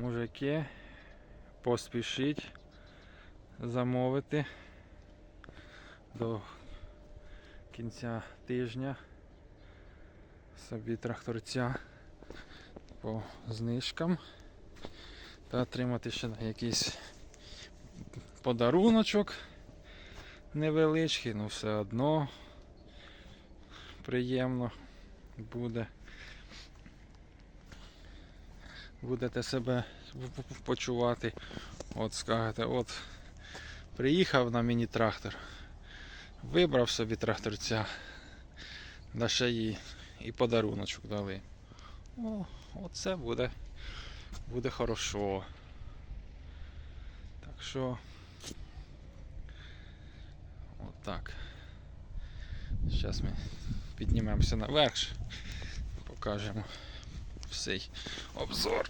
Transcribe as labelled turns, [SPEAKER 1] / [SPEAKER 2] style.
[SPEAKER 1] Мужики, поспішіть замовити до кінця тижня собі тракторця по знижкам та отримати ще якийсь подаруночок невеличкий, ну все одно приємно буде. Будете себе почувати. От скажете, от приїхав на міні-трактор, вибрав собі тракторця, да ще і, подаруночок дали. О, оце буде, буде хорошо. Так що. Отак. Зараз ми піднімемося наверх, покажемо всей обзор.